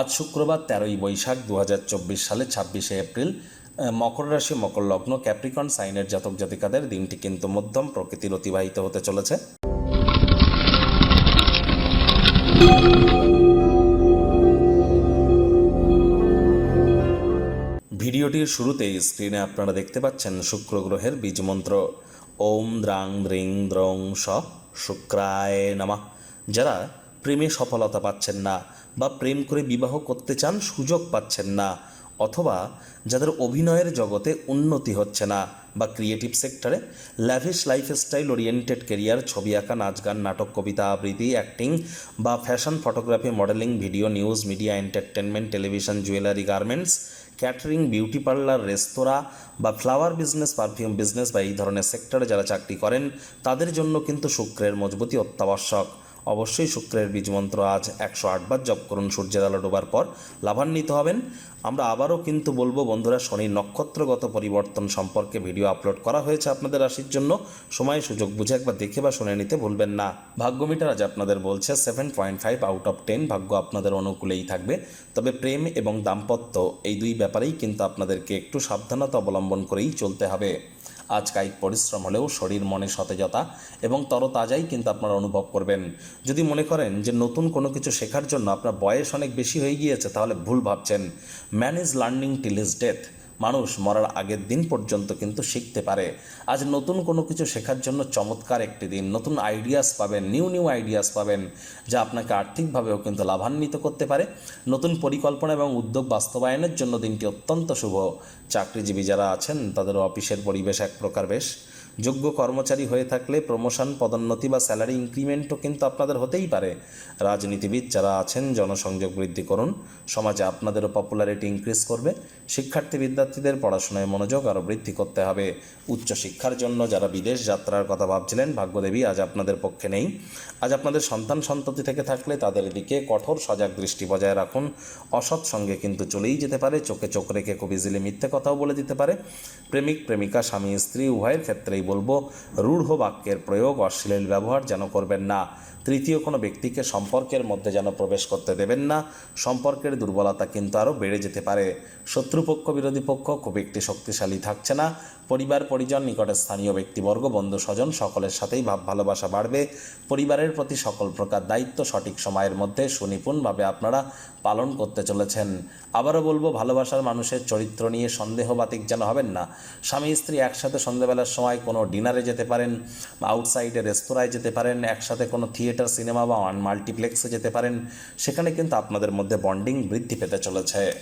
আজ শুক্রবার তেরোই বৈশাখ দু হাজার চব্বিশ সালে ছাব্বিশে এপ্রিল মকর রাশি, মকর লগ্ন, ক্যাপ্রিকন, সাইনের জাতক জাতিকাদের দিনটি কিন্তু মধ্যম প্রকৃতির অতিবাহিত হতে চলেছে। ভিডিওটির শুরুতেই স্ক্রিনে আপনারা দেখতে পাচ্ছেন শুক্র গ্রহের বীজমন্ত্র ওম দ্রাং দ্রিং দ্রং স শুক্রায় নামা। যারা প্রেমে সফলতা পাচ্ছেন না বা প্রেম করে বিবাহ করতে চান সুযোগ পাচ্ছেন না অথবা যাদের অভিনয়ের জগতে উন্নতি হচ্ছে না বা ক্রিয়েটিভ সেক্টরে ল্যাভিশ লাইফস্টাইল ওরিয়েন্টেড কেরিয়ার ছবি আঁকা, নাচ গান, নাটক, কবিতা আবৃত্তি অ্যাক্টিং বা fashion photography modelling video news media entertainment television jewellery garments catering beauty parlour restaurant বা ফ্লাওয়ার বিজনেস পারফিউম বিজনেস বা এই ধরনের সেক্টরে যারা চাকরি করেন, তাদের জন্য কিন্তু শুক্রের মজবুতি অত্যাবশ্যক। অবশ্যই শুক্রের বীজমন্ত্র আজ একশো আটবার জপ করুন, সূর্যের আলো ডোবার পর লাভান্বিত হবেন। আমরা আবারও কিন্তু বলব, বন্ধুরা, শনি নক্ষত্রগত পরিবর্তন সম্পর্কে ভিডিও আপলোড করা হয়েছে আপনাদের রাশির জন্য। সময়, সুযোগ বুঝে একবার দেখে বা শুনে নিতে ভুলবেন না। ভাগ্যমিটার আজ আপনাদের বলছে seven point five out of ten ভাগ্য আপনাদের অনুকূলেই থাকবে। তবে প্রেম এবং দাম্পত্য এই দুই ব্যাপারেই কিন্তু আপনাদেরকে একটু সাবধানতা অবলম্বন করেই চলতে হবে। আজ কায়িক পরিশ্রম হলেও শরীর, মনে সতেজতা এবং তরতাজাই কিন্তু আপনারা অনুভব করবেন। যদি মনে করেন যে নতুন কোনো কিছু শেখার জন্য আপনার বয়স অনেক বেশি হয়ে গিয়েছে, তাহলে ভুল ভাবছেন। Man is learning till is death মানুষ মরার আগের দিন পর্যন্ত কিন্তু শিখতে পারে। আজ নতুন কোনো কিছু শেখার জন্য চমৎকার একটি দিন। নতুন আইডিয়াস পাবেন নিউ নিউ আইডিয়াস পাবেন, যা আপনাকে আর্থিকভাবেও কিন্তু লাভান্বিত করতে পারে। নতুন পরিকল্পনা এবং উদ্যোগ বাস্তবায়নের জন্য দিনটি অত্যন্ত শুভ। চাকরিজীবী যারা আছেন তাদের অফিসের পরিবেশ এক প্রকার বেশ। যোগ্য কর্মচারী হয়ে থাকলে প্রমোশন পদোন্নতি বা স্যালারি ইনক্রিমেন্টও কিন্তু আপনাদের হতেই পারে। রাজনীতিবিদ যারা আছেন, জনসংযোগ বৃদ্ধি করুন। সমাজে আপনাদেরও পপুলারিটি ইনক্রিজ করবে। শিক্ষার্থী বিদ্যার্থীদের পড়াশোনায় মনোযোগ আরও বৃদ্ধি করতে হবে। উচ্চশিক্ষার জন্য যারা বিদেশ যাত্রার কথা ভাবছিলেন, ভাগ্যদেবী আজ আপনাদের পক্ষে নেই। আজ আপনাদের সন্তান সন্ততি থেকে থাকলে তাদের দিকে কঠোর সজাগ দৃষ্টি বজায় রাখুন। অসৎ সঙ্গে কিন্তু চলেই যেতে পারে। চোখে চোখ রেখে খুব ইজিলি মিথ্যে কথাও বলে দিতে পারে। প্রেমিক, প্রেমিকা, স্বামী, স্ত্রী উভয়ের ক্ষেত্রেই বলব রূঢ় বাক্যের প্রয়োগ অশ্লীল ব্যবহার যেন করবেন না। তৃতীয়, কোনো ব্যক্তিকে সম্পর্কের মধ্যে যেন প্রবেশ করতে দেবেন না। সম্পর্কের দুর্বলতা কিন্তু আরও বেড়ে যেতে পারে। শত্রুপক্ষ, বিরোধী পক্ষ খুব একটি শক্তিশালী থাকছে না। পরিবার, পরিজন নিকটের স্থানীয় ব্যক্তিবর্গ, বন্ধু, স্বজন সকলের সাথেই ভাব, ভালোবাসা বাড়বে। পরিবারের প্রতি সকল প্রকার দায়িত্ব সঠিক সময়ের মধ্যে সুনিপুণভাবে আপনারা পালন করতে চলেছেন। আবারও বলব, ভালোবাসার মানুষের চরিত্র নিয়ে সন্দেহবাতিক যেন হবেন না। স্বামী, স্ত্রী একসাথে সন্ধ্যেবেলার সময় কোনো ডিনারে যেতে পারেন আউটসাইডে রেস্তোরাঁয় যেতে পারেন, একসাথে কোনো থিয়েটার সিনেমা বা মাল্টিপ্লেক্সে যেতে পারেন, সেখানে কিন্তু আপনাদের মধ্যে বন্ডিং বৃদ্ধি পেতে চলেছে।